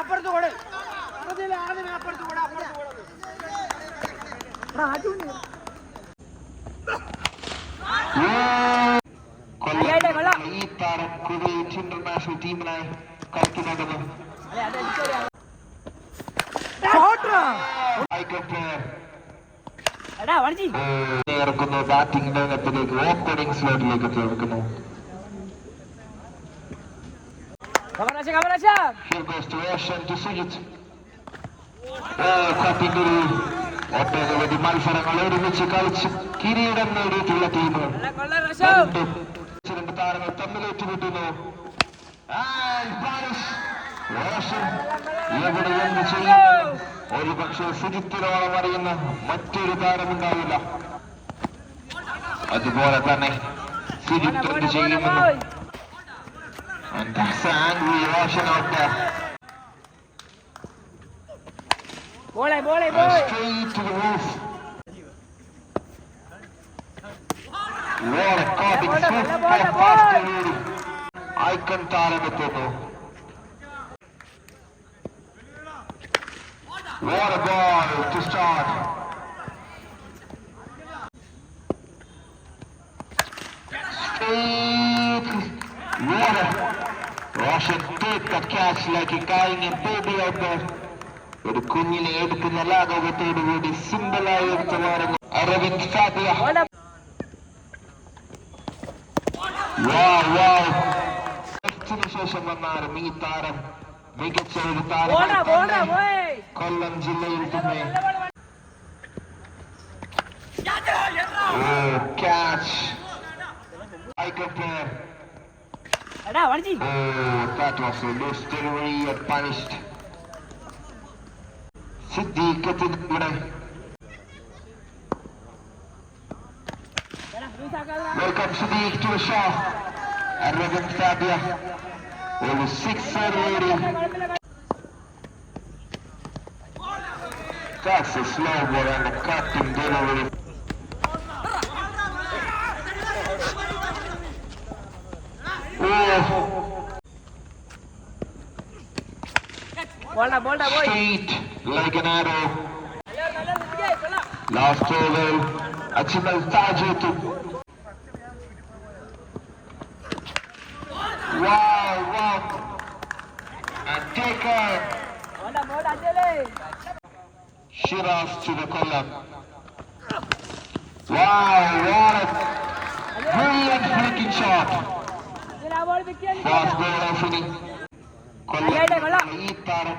അപ്പുറത്ത് കൂടെ ആദ്യമേ അപ്പുറത്ത് കൂടെ അപ്പുറത്ത് കൂടെ ആദ്യം ഈ താരം കുവൈറ്റ് ഇന്റർനാഷണൽ ടീമിനായി കളിക്കുന്നുണ്ടത് ഐ കപ്പ് ഇറക്കുന്നു ബാറ്റിംഗ് രംഗത്തിലേക്ക് ഓപ്പണിംഗ് സ്ലോട്ടിലേക്ക് ചേർക്കുന്നു ഒട്ടനവധി മത്സരങ്ങൾ ഒരുമിച്ച് കളിച്ച് കിരീടം നേടിയിട്ടുള്ള ടീം താരങ്ങൾ തമ്മിൽ ഏറ്റുമുട്ടുന്നു മോശം ഇവിടെ എന്ത് ചെയ്യും? ഒരു പക്ഷേ സുജിത്തിനോളം അറിയുന്ന മറ്റൊരു താരമുണ്ടാവില്ല. അതുപോലെ തന്നെ സുജിത്ത് എന്ത് ചെയ്യുമെന്ന്? Bola, What to Icon താരമെത്തുന്നു. What a ball to start. Straight. What a Roshan take that catch like a carrying a baby out there. ഒരു കുഞ്ഞിനെ എടുക്കുന്ന ലാഘവത്തോടു കൂടി സിമ്പിളായി എടുത്തു മാറുന്നു അരവിന്ദ് ഫാബിയ ബോളെ Wow, wow. ടെസ്റ്റിന് ശേഷം വന്നാലും ഈ താരം കൊല്ലം ജില്ലയിൽ തന്നെ ക്യാച്ച് ആയിക്കോട്ടെ That was a loose delivery and punished. സിദ്ധി കെത്തിവിടെ Welcome Siddiq to the show. Arrogant Fabia. ஒரு சிக்ஸர் ஓடி That's a slow ball and the captain did over it. Straight like an arrow. Last over. Achimal Taji to taken. off to the corner. Wow, what a brilliant freaking shot. Fast goal opening. കൊല്ലം ഈ താരം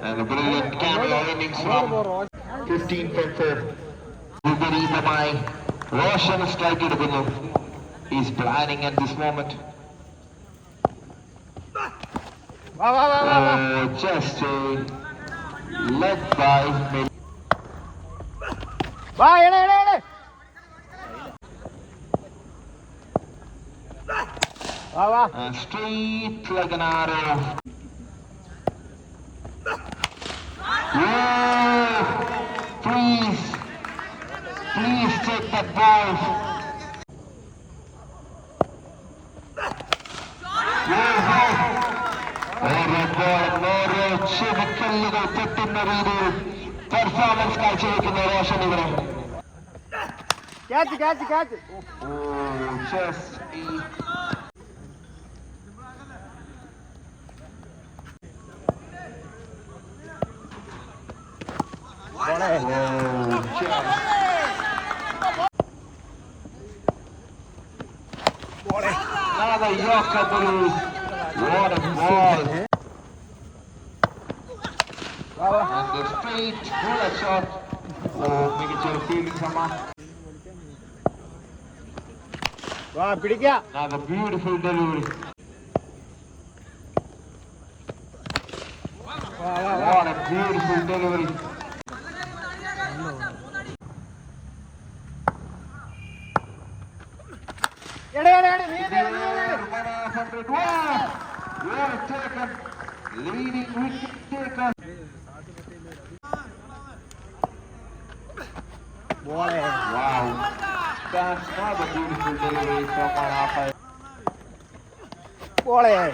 And a brilliant cameo innings from 15.4. വിപരീതമായി Roshan strike എടുക്കുന്നു is planning at this moment just leg bye വാ എടേ എടേ എടേ വാ വാ straight like an arrow. Move! Please! Please take that ball! ികൾ തെറ്റുന്ന രീതിയിൽ പെർഫോമൻസ് കാഴ്ചവെക്കുന്ന റോഷനുകളെ Catch, catch, catch. Oh, just a Another rocket ball. What a ball. And the speed, bullet shot. Oh, make it your feeling, Sama. Wow, pretty good. Another beautiful delivery. Wow, wow, wow. What a beautiful delivery. leading wicket taker. Boy, wow, that's not a beautiful delivery from our half. Boy.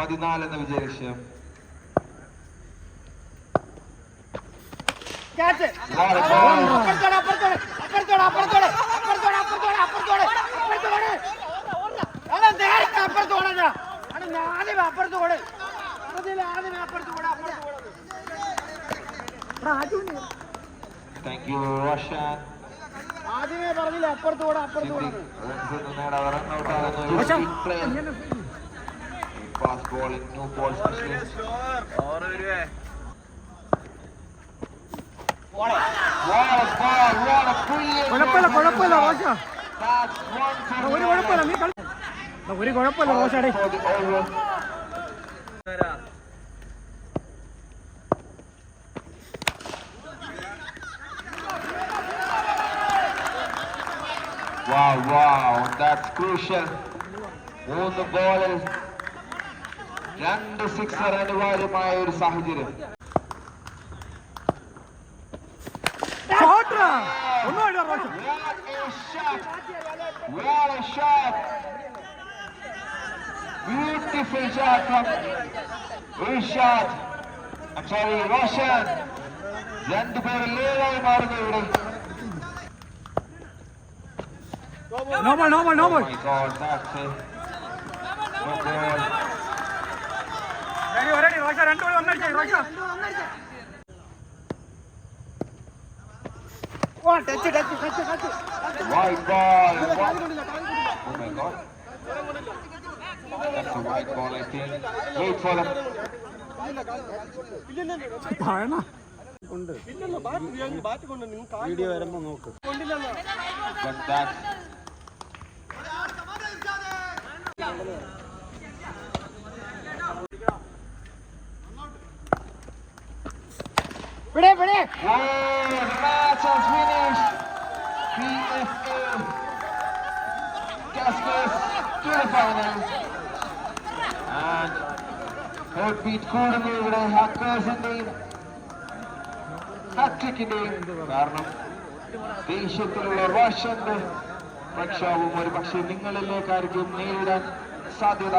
പതിനാല് എന്ന വിജയ ലക്ഷ്യം ആദ്യമേ പറഞ്ഞില്ല അപ്പുറത്ത് കൂടെ pass ball, no ball. Come on, come on, come on. What a ball! What a ball! Come on, come on, come on, come on. That's one. Come Wow, wow, that's crucial. Won the ball is രണ്ട് sixer അനിവാര്യമായ ഒരു സാഹചര്യം Beautiful shot from Rishad. I'm sorry, Roshan. രണ്ടുപേർ ലേലായി മാറുന്നു ഇവിടെ No more, no more, no more. Oh my God, that's it. No more. Oh, touch it, touch it, touch it, touch it. Wide ball. Oh my god. That's a wide ball, I think. Wait for them. ഉണ്ട് video വരുമ്പോ നോക്ക് കൊണ്ടില്ലല്ലോ ഇവിടെ ഇവിടെ Oh, the match has finished. PFA Cascades to the final. And heartbeat കൂടുന്നു ഇവിടെ ഹാക്കേഴ്സിന്റെയും ഹാട്രിക്കിന്റെയും കാരണം ദേഷ്യത്തിലുള്ള റോഷന്റെ പ്രക്ഷോഭം ഒരു പക്ഷേ നിങ്ങളിലേക്കായിരിക്കും നേരിടാൻ സാധ്യത